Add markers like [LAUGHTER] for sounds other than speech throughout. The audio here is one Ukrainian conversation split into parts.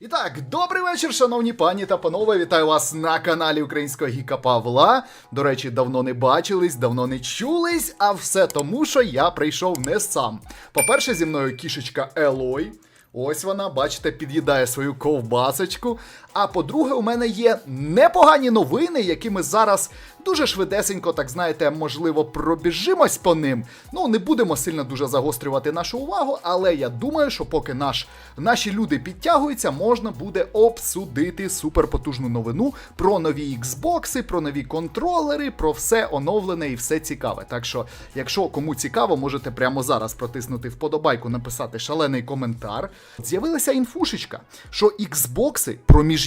І так, добрий вечір, шановні пані та панове. Вітаю вас на каналі Українського Гіка Павла. До речі, давно не бачились, давно не чулись, а все тому, що я прийшов не сам. По-перше, зі мною кішечка Елой. Ось вона, бачите, під'їдає свою ковбасочку. А по-друге, у мене є непогані новини, які ми зараз дуже швидесенько, так знаєте, можливо, пробіжимось по ним. Ну, не будемо сильно дуже загострювати нашу увагу, але я думаю, що поки наш, наші люди підтягуються, можна буде обсудити суперпотужну новину про нові Xbox, про нові контролери, про все оновлене і все цікаве. Так що, якщо кому цікаво, можете прямо зараз протиснути вподобайку, написати шалений коментар. З'явилася інфушечка, що Xbox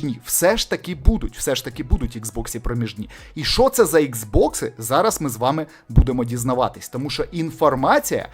проміжні все ж таки будуть, все ж таки будуть Xbox проміжні. І що це за Xbox, зараз ми з вами будемо дізнаватись, тому що інформація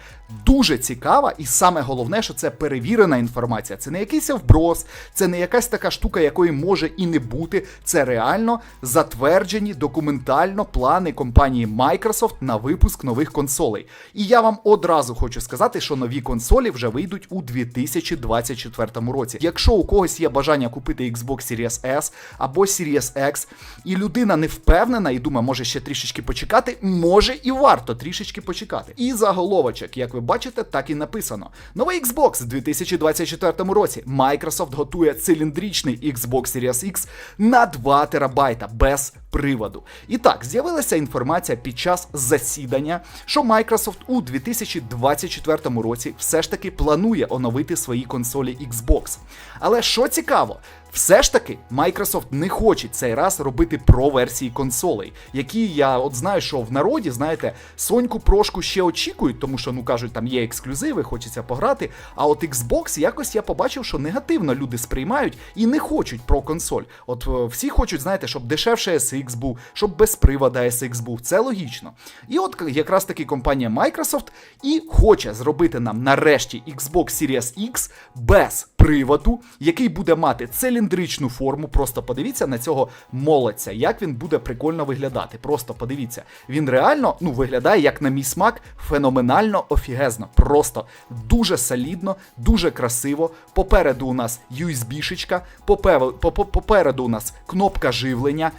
дуже цікава, і саме головне, що це перевірена інформація. Це не якийсь вброс, це не якась така штука, якої може і не бути. Це реально затверджені документально плани компанії Microsoft на випуск нових консолей. І я вам одразу хочу сказати, що нові консолі вже вийдуть у 2024 році. Якщо у когось є бажання купити Xbox Series S або Series X, і людина не впевнена і думає, може ще трішечки почекати, може і варто трішечки почекати. І заголовочок, як ви бачите, так і написано. Новий Xbox у 2024 році. Microsoft готує циліндричний Xbox Series X на 2 терабайта без приводу. І так, з'явилася інформація під час засідання, що Microsoft у 2024 році все ж таки планує оновити свої консолі Xbox. Але що цікаво, все ж таки Microsoft не хоче цей раз робити про версії консолей, які я от знаю, що в народі, знаєте, Соньку прошку ще очікують, тому що ну кажуть, там є ексклюзиви, хочеться пограти. А от Xbox якось я побачив, що негативно люди сприймають і не хочуть про консоль. От е, всі хочуть, знаєте, щоб дешевше SX був, щоб без привода SX був. Це логічно. І от якраз таки компанія Microsoft і хоче зробити нам нарешті Xbox Series X без приводу, який буде мати циліндричну форму. Просто подивіться на цього молодця, як він буде прикольно виглядати. Просто подивіться. Він реально ну, виглядає, як на мій смак, феноменально офігезно. Просто дуже солідно, дуже красиво. Попереду у нас USB-шечка, попе- по- по- попереду у нас кнопка живлення,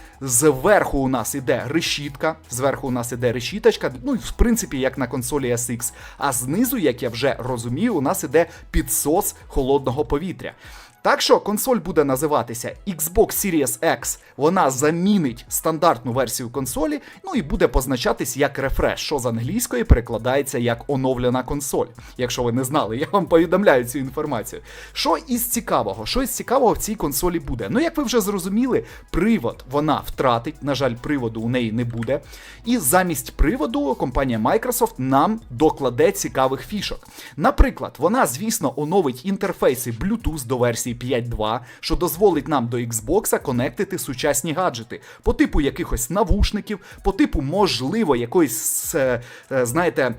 зверху у нас іде решітка, зверху у нас іде решіточка, ну і в принципі, як на консолі SX. А знизу, як я вже розумію, у нас іде підсос холодного повітря. Так що консоль буде називатися Xbox Series X, вона замінить стандартну версію консолі, ну і буде позначатись як рефреш, що з англійської перекладається як оновлена консоль. Якщо ви не знали, я вам повідомляю цю інформацію. Що із цікавого? Що із цікавого в цій консолі буде? Ну, як ви вже зрозуміли, привод вона втратить. На жаль, приводу у неї не буде. І замість приводу компанія Microsoft нам докладе цікавих фішок. Наприклад, вона, звісно, оновить інтерфейси Bluetooth до версії 5.2, що дозволить нам до Xbox конектити сучасні гаджети по типу якихось навушників, по типу, можливо, якоїсь, е, е, знаєте.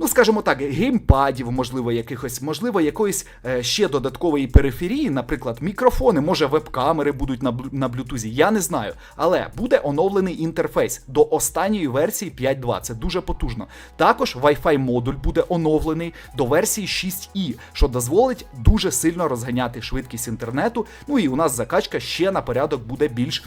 Ну, скажімо так, геймпадів, можливо, якихось, можливо, якоїсь е, ще додаткової периферії, наприклад, мікрофони, може, веб-камери будуть на, на блютузі, я не знаю. Але буде оновлений інтерфейс до останньої версії 5.2. Це дуже потужно. Також Wi-Fi модуль буде оновлений до версії 6i, що дозволить дуже сильно розганяти швидкість інтернету. Ну і у нас закачка ще на порядок буде більш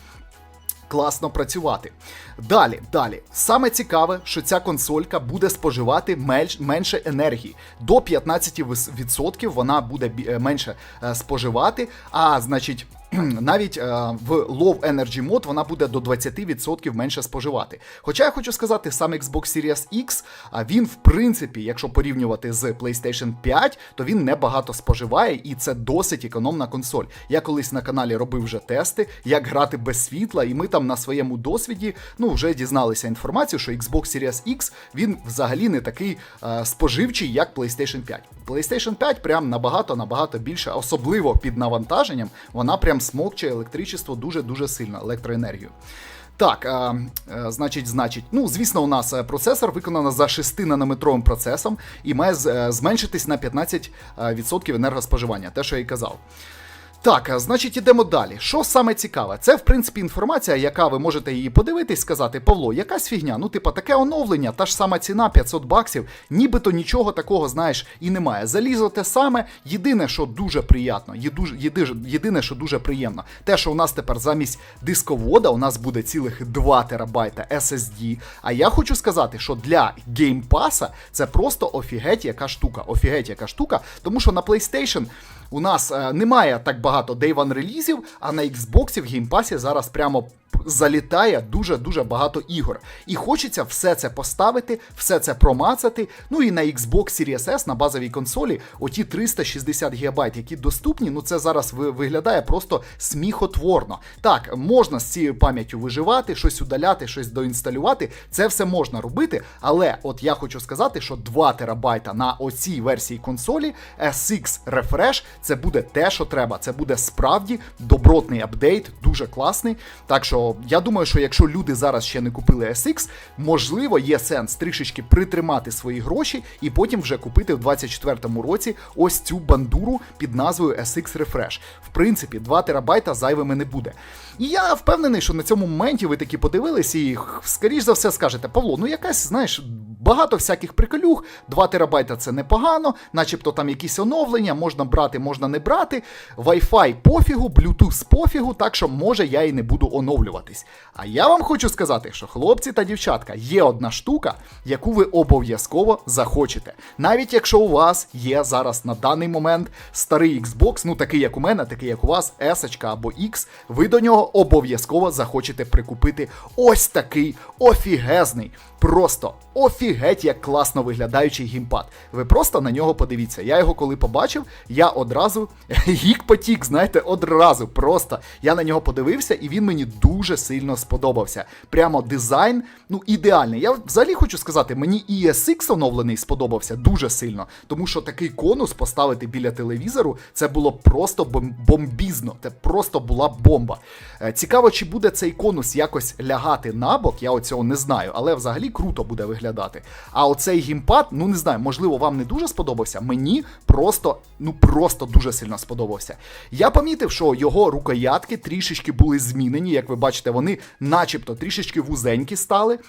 класно працювати. Далі, далі. Саме цікаве, що ця консолька буде споживати менш, менше енергії. До 15% вона буде е, менше е, споживати, а значить. [CLEARS THROAT] Навіть е, в Low Energy Mode вона буде до 20% менше споживати. Хоча я хочу сказати, сам Xbox Series X, а він, в принципі, якщо порівнювати з PlayStation 5, то він небагато споживає, і це досить економна консоль. Я колись на каналі робив вже тести, як грати без світла, і ми там на своєму досвіді ну, вже дізналися інформацію, що Xbox Series X він взагалі не такий е, споживчий, як PlayStation 5. PlayStation 5 прям набагато набагато більше, особливо під навантаженням, вона прям смокче електричество дуже-дуже сильно, електроенергію. Так, а, е, значить, значить, ну, звісно, у нас е, процесор виконано за 6 нанометровим процесом і має е, зменшитись на 15% енергоспоживання, те, що я і казав. Так, значить, ідемо далі. Що саме цікаве? Це, в принципі, інформація, яка ви можете її подивитись, сказати, Павло, якась фігня. Ну, типа, таке оновлення, та ж сама ціна 500 баксів, нібито нічого такого, знаєш, і немає. Залізо те саме. Єдине, що дуже приємно, єдине, що дуже приємно, те, що у нас тепер замість дисковода у нас буде цілих 2 терабайта SSD. А я хочу сказати, що для геймпаса це просто офігеть яка штука. Офігеть яка штука, тому що на PlayStation у нас е, немає так багато Day One релізів, а на Xbox в геймпасі зараз прямо залітає дуже-дуже багато ігор. І хочеться все це поставити, все це промацати. Ну і на Xbox Series S на базовій консолі оті 360 ГБ, які доступні, ну це зараз виглядає просто сміхотворно. Так, можна з цією пам'яттю виживати, щось удаляти, щось доінсталювати. Це все можна робити, але от я хочу сказати, що 2 терабайта на оцій версії консолі SX Refresh це буде те, що треба. Це буде справді добротний апдейт, дуже класний. Так що я думаю, що якщо люди зараз ще не купили SX, можливо, є сенс трішечки притримати свої гроші і потім вже купити в 2024 році ось цю бандуру під назвою SX Refresh. В принципі, 2 терабайта зайвими не буде. І я впевнений, що на цьому моменті ви такі подивились і, скоріш за все, скажете, Павло, ну якась, знаєш, багато всяких приколюх, 2 терабайта це непогано, начебто там якісь оновлення, можна брати, можна не брати. Wi-Fi пофігу, Bluetooth пофігу, так що може я і не буду оновлюватись. А я вам хочу сказати, що хлопці та дівчатка, є одна штука, яку ви обов'язково захочете. Навіть якщо у вас є зараз на даний момент старий Xbox, ну такий як у мене, такий як у вас, S або X, ви до нього обов'язково захочете прикупити ось такий офігезний. Просто офігеть, як класно виглядаючий геймпад. Ви просто на нього подивіться. Я його коли побачив, я одразу [LAUGHS] гік потік, знаєте, одразу. Просто я на нього подивився, і він мені дуже сильно сподобався. Прямо дизайн, ну ідеальний. Я взагалі хочу сказати, мені і SX оновлений сподобався дуже сильно, тому що такий конус поставити біля телевізору це було просто бомбізно. Це просто була бомба. Е, Цікаво, чи буде цей конус якось лягати на бок, я оцього не знаю, але взагалі круто буде виглядати. А оцей гімпад, ну не знаю, можливо, вам не дуже сподобався. Мені просто, ну просто дуже сильно сподобався. Я помітив, що його рукоятки трішечки були змінені. Як ви бачите, вони начебто трішечки вузенькі стали.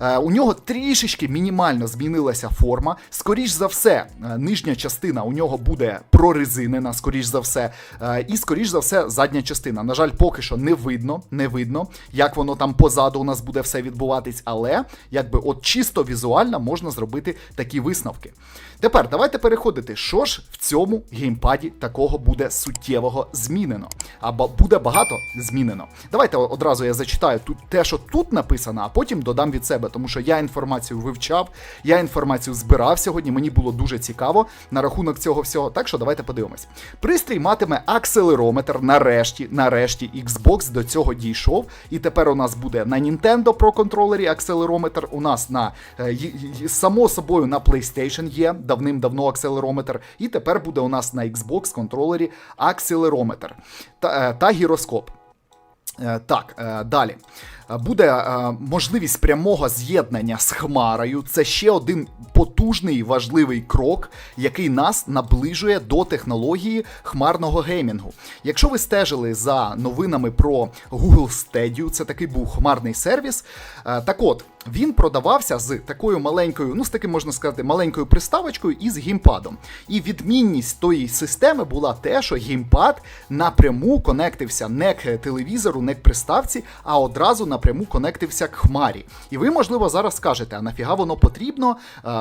Е, У нього трішечки мінімально змінилася форма. Скоріш за все, е, нижня частина у нього буде прорезинена, скоріш за все. Е, І скоріш за все, задня частина. На жаль, поки що не видно, не видно, як воно там позаду у нас буде все відбуватись, але якби от чисто візуально можна зробити такі висновки. Тепер давайте переходити, що ж в цьому геймпаді такого буде суттєвого змінено. Або буде багато змінено. Давайте одразу я зачитаю тут те, що тут написано, а потім додам від себе, тому що я інформацію вивчав, я інформацію збирав сьогодні. Мені було дуже цікаво на рахунок цього всього. Так що давайте подивимось. Пристрій матиме акселерометр. Нарешті, нарешті, Xbox до цього дійшов. І тепер у нас буде на Nintendo Pro контролері акселерометр. У нас на е, само собою на PlayStation є давним-давно акселерометр. І тепер буде у нас на Xbox контролері акселерометр та, е, та гіроскоп. Е, Так, далі. Е, Буде е, можливість прямого з'єднання з Хмарою. Це ще один потужний важливий крок, який нас наближує до технології хмарного геймінгу. Якщо ви стежили за новинами про Google Stadia, це такий був хмарний сервіс. е, Так от, він продавався з такою маленькою, ну з таким можна сказати, маленькою приставочкою і з геймпадом. І відмінність тої системи була те, що геймпад напряму конектився не к телевізору, не к приставці, а одразу напряму конектився к хмарі. І ви, можливо, зараз скажете, а нафіга воно потрібно?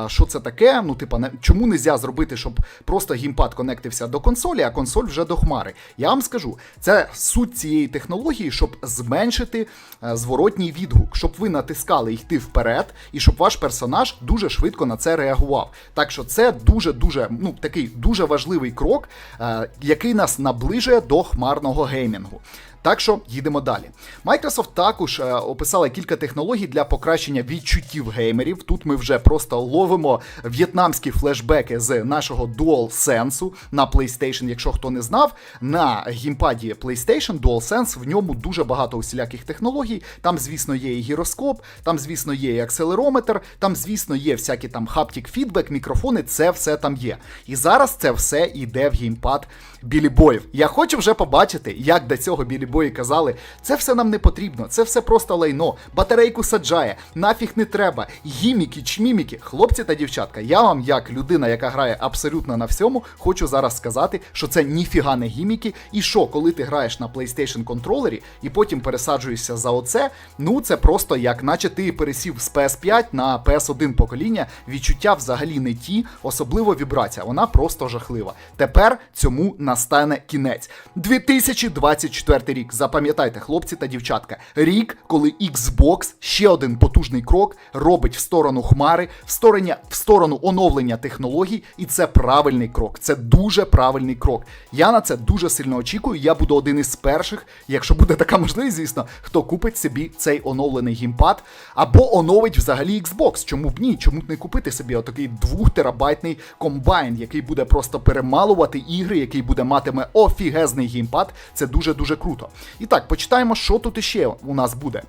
Що це таке? Ну, типа, чому не можна зробити, щоб просто геймпад конектився до консолі, а консоль вже до хмари? Я вам скажу, це суть цієї технології, щоб зменшити е, зворотній відгук, щоб ви натискали йти вперед, і щоб ваш персонаж дуже швидко на це реагував. Так що це дуже дуже ну такий дуже важливий крок, е, який нас наближує до хмарного геймінгу. Так що їдемо далі. Microsoft також е, описала кілька технологій для покращення відчуттів геймерів. Тут ми вже просто ловимо в'єтнамські флешбеки з нашого DualSense на PlayStation. Якщо хто не знав, на геймпаді PlayStation DualSense в ньому дуже багато усіляких технологій. Там, звісно, є і гіроскоп, там, звісно, є і акселерометр, там, звісно, є всякі там хаптік фідбек, мікрофони, це все там є. І зараз це все йде в геймпад Білі Боїв. Я хочу вже побачити, як до цього Білі Бої казали, це все нам не потрібно, це все просто лайно, батарейку саджає, нафіг не треба, гіміки, чміміки, хлопці та дівчатка. Я вам, як людина, яка грає абсолютно на всьому, хочу зараз сказати, що це ніфіга не гіміки, і що, коли ти граєш на PlayStation контролері і потім пересаджуєшся за оце, ну це просто як наче ти пересів з PS5 на PS1 покоління, відчуття взагалі не ті, особливо вібрація, вона просто жахлива. Тепер цьому настане кінець. 2024 рік. Запам'ятайте, хлопці та дівчатка, рік, коли Xbox ще один потужний крок робить в сторону хмари, в сторону, в сторону оновлення технологій, і це правильний крок. Це дуже правильний крок. Я на це дуже сильно очікую. Я буду один із перших, якщо буде така можливість, звісно, хто купить собі цей оновлений геймпад або оновить взагалі Xbox. Чому б ні? Чому б не купити собі отакий 2 терабайтний комбайн, який буде просто перемалувати ігри, який буде матиме офігезний геймпад. Це дуже-дуже круто. І так, почитаємо, що тут іще у нас буде.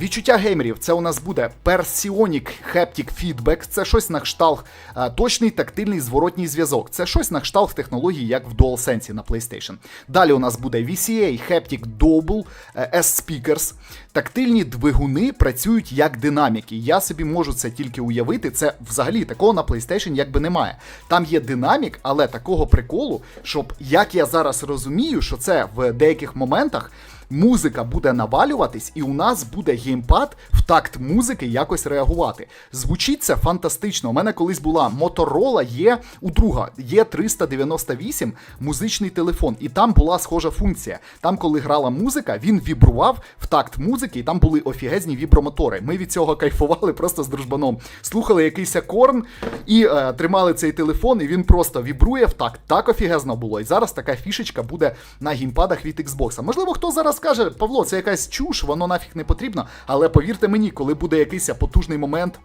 Відчуття геймерів це у нас буде Persionic Haptic Feedback, це щось на кшталт е, точний тактильний зворотній зв'язок. Це щось на кшталт технології, як в DualSense на PlayStation. Далі у нас буде VCA Haptic Double е, S-Speakers. Тактильні двигуни працюють як динаміки. Я собі можу це тільки уявити. Це взагалі такого на PlayStation якби немає. Там є динамік, але такого приколу, щоб як я зараз розумію, що це в деяких моментах музика буде навалюватись, і у нас буде геймпад в такт музики якось реагувати. Звучить це фантастично. У мене колись була Motorola є у друга, є 398 музичний телефон, і там була схожа функція. Там, коли грала музика, він вібрував в такт музики, і там були офігезні вібромотори. Ми від цього кайфували просто з дружбаном. Слухали якийсь корн і е, тримали цей телефон, і він просто вібрує в такт. Так офігезно було. І зараз така фішечка буде на геймпадах від Xbox. Можливо, хто зараз скаже, Павло, це якась чуш, воно нафіг не потрібно. Але повірте мені, коли буде якийсь потужний момент.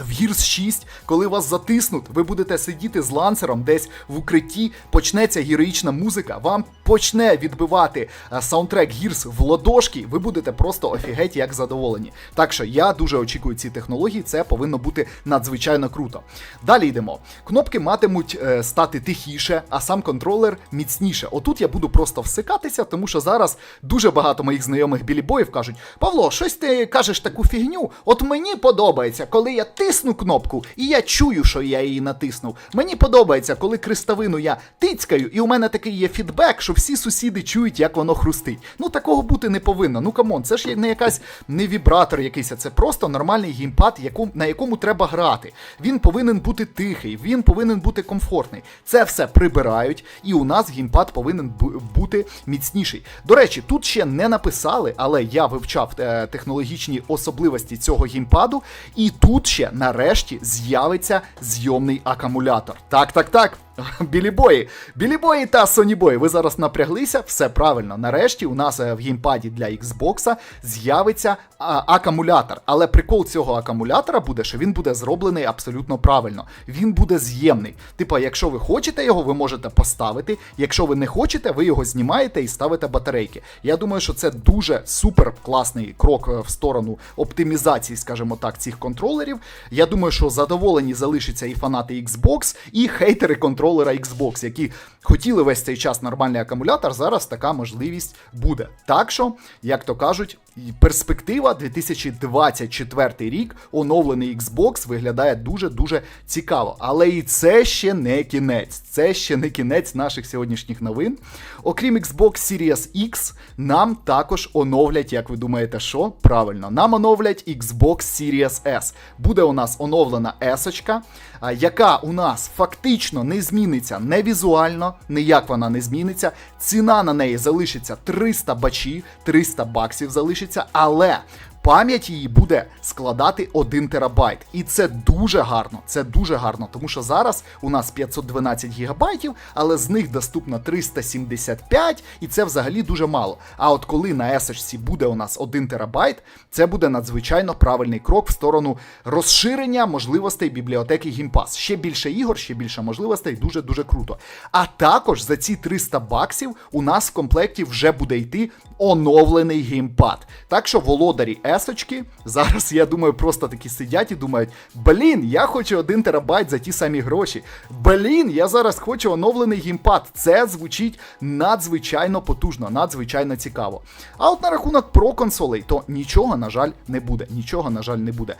В Gears 6, коли вас затиснуть, ви будете сидіти з ланцером десь в укритті, почнеться героїчна музика, вам почне відбивати е, саундтрек Gears в ладошки, ви будете просто офігеть як задоволені. Так що я дуже очікую ці технології, це повинно бути надзвичайно круто. Далі йдемо. Кнопки матимуть е, стати тихіше, а сам контролер міцніше. Отут я буду просто всикатися, тому що зараз дуже багато моїх знайомих білібоїв кажуть: Павло, щось ти кажеш таку фігню. От мені подобається, коли я тисну кнопку, і я чую, що я її натиснув. Мені подобається, коли крестовину я тицькаю, і у мене такий є фідбек, що всі сусіди чують, як воно хрустить. Ну такого бути не повинно. Ну камон, це ж не якась не вібратор якийсь, а це просто нормальний геймпад, на якому треба грати. Він повинен бути тихий, він повинен бути комфортний. Це все прибирають, і у нас геймпад повинен бути міцніший. До речі, тут ще не написали, але я вивчав е, технологічні особливості цього геймпаду, і тут ще нарешті з'явиться зйомний акумулятор. Так, так, так. [LAUGHS] Білі бої, білі бої та Sony бої. Ви зараз напряглися, все правильно. Нарешті у нас е, в геймпаді для Xbox з'явиться акумулятор. Але прикол цього акумулятора буде, що він буде зроблений абсолютно правильно. Він буде з'ємний. Типа, якщо ви хочете його, ви можете поставити. Якщо ви не хочете, ви його знімаєте і ставите батарейки. Я думаю, що це дуже супер класний крок е, в сторону оптимізації, скажімо так, цих контролерів. Я думаю, що задоволені залишаться і фанати Xbox, і хейтери контролера Xbox, які хотіли весь цей час нормальний акумулятор. Зараз така можливість буде. Так що, як то кажуть, перспектива 2024 рік, оновлений Xbox виглядає дуже-дуже цікаво. Але і це ще не кінець. Це ще не кінець наших сьогоднішніх новин. Окрім Xbox Series X, нам також оновлять, як ви думаєте, що? Правильно, нам оновлять Xbox Series S. Буде у нас оновлена S, яка у нас фактично не зміниться не візуально, ніяк вона не зміниться. Ціна на неї залишиться 300 бачі, 300 баксів залишиться, але Пам'ять її буде складати 1 терабайт. І це дуже гарно. Це дуже гарно, тому що зараз у нас 512 гігабайтів, але з них доступно 375, і це взагалі дуже мало. А от коли на SHC буде у нас 1 терабайт, це буде надзвичайно правильний крок в сторону розширення можливостей бібліотеки GamePass. Ще більше ігор, ще більше можливостей, дуже дуже круто. А також за ці 300 баксів у нас в комплекті вже буде йти оновлений геймпад. Так що володарі есочки зараз, я думаю, просто такі сидять і думають: блін, я хочу 1 терабайт за ті самі гроші. Блін, я зараз хочу оновлений геймпад. Це звучить надзвичайно потужно, надзвичайно цікаво. А от на рахунок про консолей, то нічого, на жаль, не буде. Нічого, на жаль, не буде.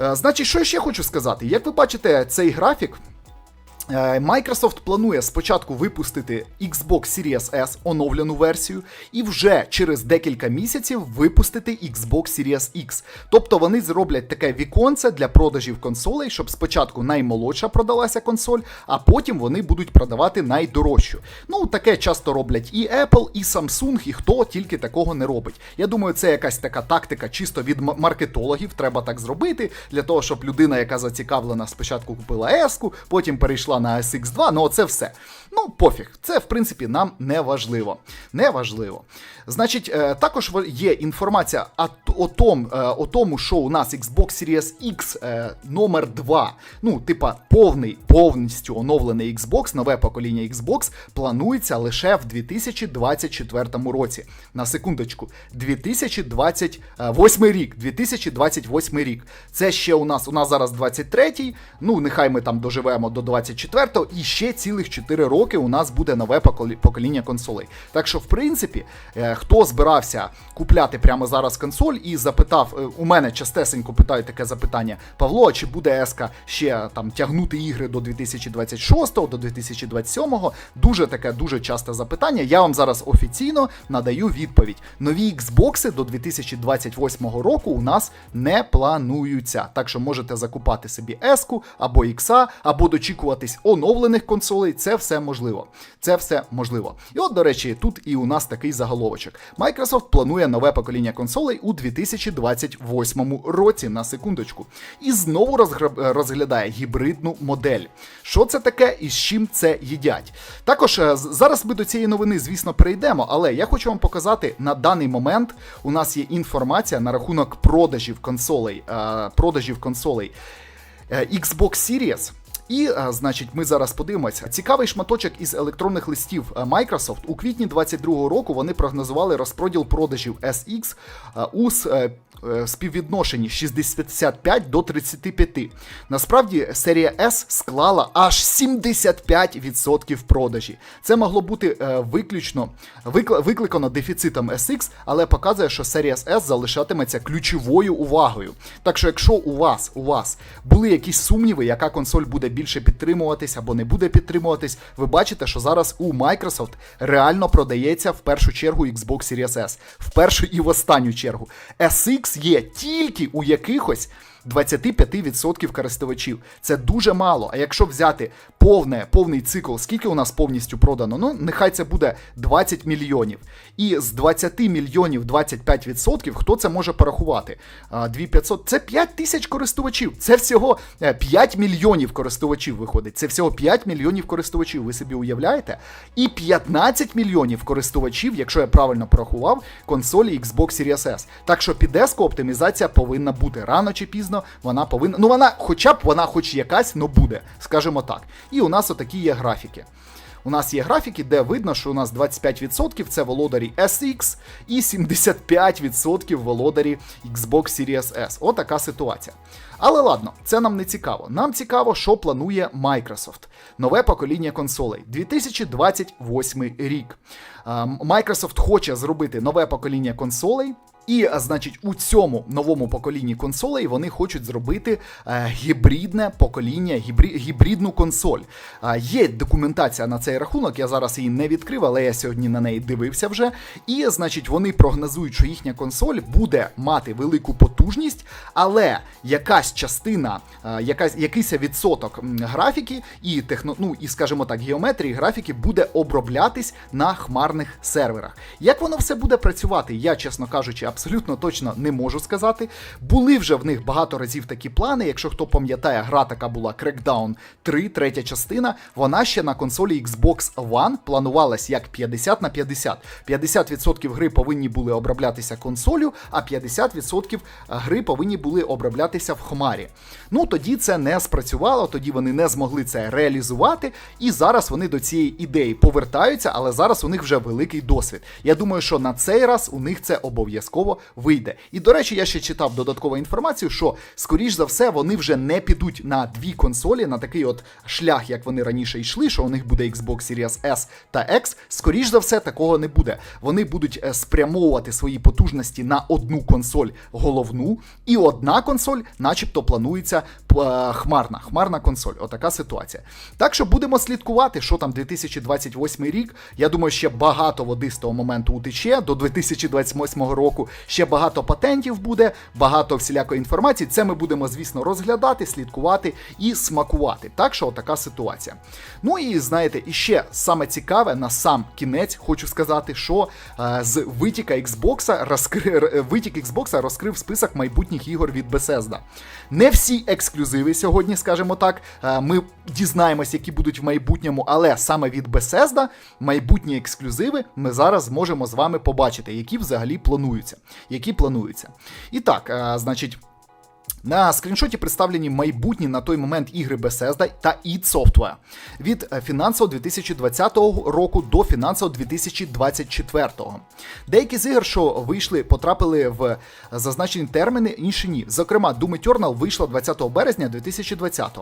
Е, Значить, що ще хочу сказати? Як ви бачите, цей графік. Е, Microsoft планує спочатку випустити Xbox Series S оновлену версію, і вже через декілька місяців випустити Xbox Series X. Тобто вони зроблять таке віконце для продажів консолей, щоб спочатку наймолодша продалася консоль, а потім вони будуть продавати найдорожчу. Ну, таке часто роблять і Apple, і Samsung, і хто тільки такого не робить. Я думаю, це якась така тактика чисто від маркетологів. Треба так зробити, для того, щоб людина, яка зацікавлена, спочатку купила S-ку, потім перейшла на SX2, ну оце все. Ну, пофіг, це в принципі нам не важливо. Не важливо. Значить, е, також є інформація о, том, е, о тому, що у нас Xbox Series X е, номер 2, ну, типа, повний, повністю оновлений Xbox, нове покоління Xbox, планується лише в 2024 році. На секундочку, 2028 рік. 2028 рік. Це ще у нас, у нас зараз 23-й, ну, нехай ми там доживемо до 24-го, і ще цілих 4 роки у нас буде нове покоління консолей. Так що, в принципі, е, хто збирався купляти прямо зараз консоль і запитав, е, у мене частесенько питають таке запитання: Павло, а чи буде ЕСКА ще там тягнути ігри до 2026, до 2027? Дуже таке дуже часте запитання. Я вам зараз офіційно надаю відповідь. Нові Xbox до 2028 року у нас не плануються. Так що можете закупати собі S-ку або X, або дочікуватись оновлених консолей. Це все можливо. Це все можливо. І от, до речі, тут і у нас такий заголовочок. Microsoft планує нове покоління консолей у 2028 році. На секундочку. І знову розглядає гібридну модель. Що це таке і з чим це їдять? Також е, зараз ми до цієї новини, звісно, перейдемо, але я хочу вам показати на даний момент. У нас є інформація на рахунок продажів консолей. е, Продажів консолей е, Xbox Series. І, е, значить, ми зараз подивимося. Цікавий шматочок із електронних листів е, Microsoft. У квітні 22-го року вони прогнозували розпроділ продажів SX е, у е, співвідношенні 65 до 35. Насправді серія S склала аж 75% продажі. Це могло бути е, виключно викликано дефіцитом SX, але показує, що серія S залишатиметься ключовою увагою. Так що, якщо у вас у вас були якісь сумніви, яка консоль буде більше підтримуватись або не буде підтримуватись, ви бачите, що зараз у Microsoft реально продається в першу чергу Xbox Series S, в першу і в останню чергу. SX є тільки у якихось 25% користувачів. Це дуже мало. А якщо взяти повне, повний цикл, скільки у нас повністю продано? Ну, нехай це буде 20 мільйонів. І з 20 мільйонів 25%, хто це може порахувати? 2500 це 5 тисяч користувачів. Це всього е, 5 мільйонів користувачів виходить. Це всього 5 мільйонів користувачів. Ви собі уявляєте? І 15 мільйонів користувачів, якщо я правильно порахував, консолі Xbox Series S. Так що підеско оптимізація повинна бути рано чи пізно. Вона повинна. Ну вона, хоча б вона, хоч якась, но буде, скажімо так. І у нас отакі є графіки. У нас є графіки, де видно, що у нас 25% це володарі SX і 75% володарі Xbox Series S. Отака ситуація. Але ладно, це нам не цікаво. Нам цікаво, що планує Microsoft. Нове покоління консолей 2028 рік. Microsoft хоче зробити нове покоління консолей. І, значить, у цьому новому поколінні консолей вони хочуть зробити е, гібридне покоління, гібридну консоль. Є документація на цей рахунок, я зараз її не відкрив, але я сьогодні на неї дивився вже. І, значить, вони прогнозують, що їхня консоль буде мати велику потужність, але якась частина, е, якась, якийсь відсоток графіки і техно, ну, і, скажімо так, геометрії графіки буде оброблятись на хмарних серверах. Як воно все буде працювати, я, чесно кажучи, абсолютно точно не можу сказати. Були вже в них багато разів такі плани. Якщо хто пам'ятає, гра така була Crackdown 3, третя частина. Вона ще на консолі Xbox One планувалась як 50 на 50. 50% гри повинні були оброблятися консолю, а 50% гри повинні були оброблятися в Хмарі. Ну тоді це не спрацювало, тоді вони не змогли це реалізувати, і зараз вони до цієї ідеї повертаються, але зараз у них вже великий досвід. Я думаю, що на цей раз у них це обов'язково вийде. І до речі, я ще читав додаткову інформацію, що скоріш за все вони вже не підуть на дві консолі, на такий от шлях, як вони раніше йшли, що у них буде Xbox Series S та X. Скоріш за все, такого не буде. Вони будуть е, спрямовувати свої потужності на одну консоль головну, і одна консоль, начебто, планується е, хмарна, хмарна консоль. Отака ситуація. Так що будемо слідкувати, що там 2028 рік. Я думаю, ще багато води з того моменту утече до 2028 року. Ще багато патентів буде, багато всілякої інформації. Це ми будемо, звісно, розглядати, слідкувати і смакувати. Так що отака ситуація. Ну і знаєте, і ще саме цікаве на сам кінець, хочу сказати, що е, з витіка Xbox розкри... витік Xbox розкрив список майбутніх ігор від Bethesda. Не всі ексклюзиви сьогодні, скажімо так. Е, ми дізнаємось, які будуть в майбутньому, але саме від Bethesda майбутні ексклюзиви ми зараз зможемо з вами побачити, які взагалі плануються. Які плануються. І так, е, значить. На скріншоті представлені майбутні на той момент ігри Bethesda та id Software від е, фінансово 2020 року до фінансово 2024. Деякі з ігор, що вийшли, потрапили в зазначені терміни, інші ні. Зокрема, Doom Eternal вийшла 20 березня 2020.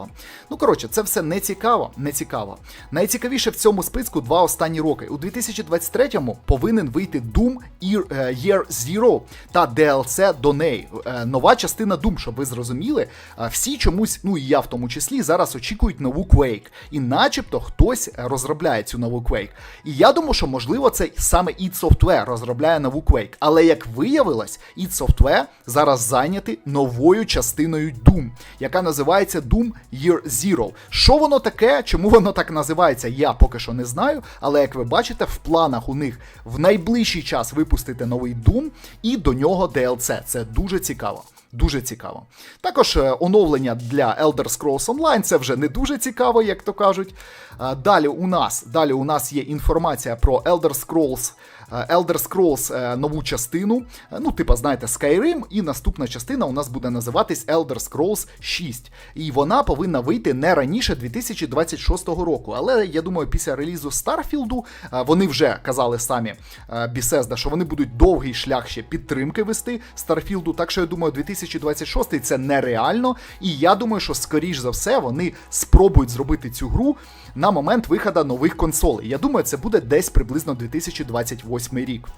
Ну коротше, це все не цікаво. Не цікаво. Найцікавіше в цьому списку два останні роки. У 2023-му повинен вийти Doom Year Zero та DLC до неї. Е, Нова частина Doom, щоб ви зрозуміли, всі чомусь, ну і я в тому числі, зараз очікують нову Quake. І начебто хтось розробляє цю нову Quake. І я думаю, що можливо це саме id Software розробляє нову Quake. Але як виявилось, id Software зараз зайняті новою частиною Doom, яка називається Doom Year Zero. Що воно таке? Чому воно так називається? Я поки що не знаю. Але як ви бачите, в планах у них в найближчий час випустити новий Doom і до нього DLC. Це дуже цікаво. Дуже цікаво. Також е, оновлення для Elder Scrolls Online, це вже не дуже цікаво, як то кажуть. Е, Далі у нас далі у нас є інформація про Elder Scrolls Elder Scrolls нову частину. Ну, типа, знаєте, Skyrim, і наступна частина у нас буде називатись Elder Scrolls 6. І вона повинна вийти не раніше 2026 року. Але я думаю, після релізу Старфілду вони вже казали самі Bethesda, що вони будуть довгий шлях ще підтримки вести Старфілду. Так що я думаю, 2026 це нереально. І я думаю, що скоріш за все вони спробують зробити цю гру на момент виходу нових консолей. Я думаю, це буде десь приблизно 2028 рік.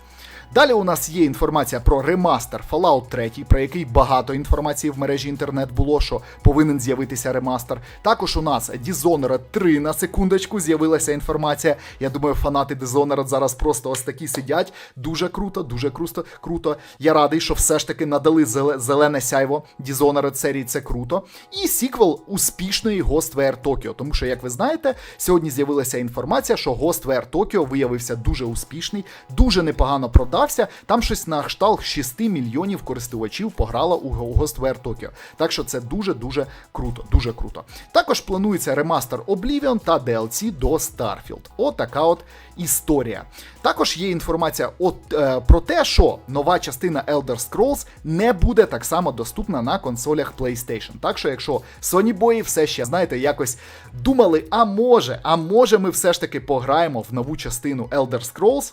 Далі у нас є інформація про ремастер Fallout 3, про який багато інформації в мережі інтернет було, що повинен з'явитися ремастер. Також у нас Dishonored 3 на секундочку з'явилася інформація. Я думаю, фанати Dishonored зараз просто ось такі сидять. Дуже круто, дуже круто. круто. Я радий, що все ж таки надали зелене сяйво Dishonored серії, це круто. І сіквел успішної Ghostwire Tokyo. Тому що, як ви знаєте, сьогодні з'явилася інформація, що Ghostwire Tokyo виявився дуже успішний, дуже непогано продав продався. Там щось на кшталт 6 мільйонів користувачів пограло у Ghostwire Tokyo. Так що це дуже-дуже круто. Дуже круто. Також планується ремастер Oblivion та DLC до Starfield. Отака от історія. Також є інформація от, е, про те, що нова частина Elder Scrolls не буде так само доступна на консолях PlayStation. Так що, якщо Sony Boy все ще, знаєте, якось думали, а може, а може ми все ж таки пограємо в нову частину Elder Scrolls.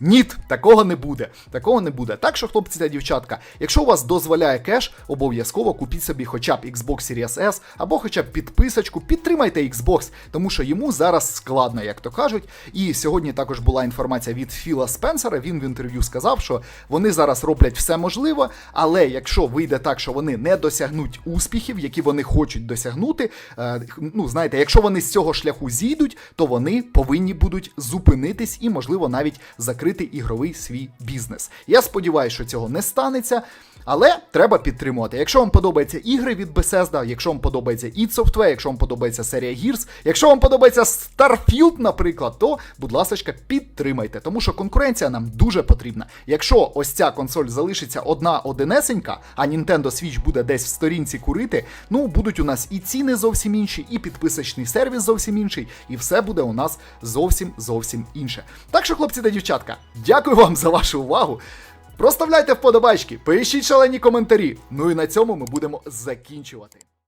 Ніт, такого не буде. Такого не буде. Так що, хлопці та дівчатка, якщо у вас дозволяє кеш, обов'язково купіть собі хоча б Xbox Series S, або хоча б підписочку, підтримайте Xbox, тому що йому зараз складно, як то кажуть. І сьогодні також була інформація від Філа Спенсера. Він в інтерв'ю сказав, що вони зараз роблять все можливе, але якщо вийде так, що вони не досягнуть успіхів, які вони хочуть досягнути, е, ну знаєте, якщо вони з цього шляху зійдуть, то вони повинні будуть зупинитись і, можливо, навіть закрити відкрити ігровий свій бізнес. Я сподіваюся, що цього не станеться. Але треба підтримувати. Якщо вам подобаються ігри від Bethesda, якщо вам подобається id Software, якщо вам подобається серія Gears, якщо вам подобається Starfield, наприклад, то, будь ласка, підтримайте, тому що конкуренція нам дуже потрібна. Якщо ось ця консоль залишиться одна одинесенька, а Nintendo Switch буде десь в сторінці курити, ну будуть у нас і ціни зовсім інші, і підписочний сервіс зовсім інший, і все буде у нас зовсім зовсім інше. Так що, хлопці та дівчатка, дякую вам за вашу увагу. Проставляйте вподобайки, пишіть шалені коментарі. Ну і на цьому ми будемо закінчувати.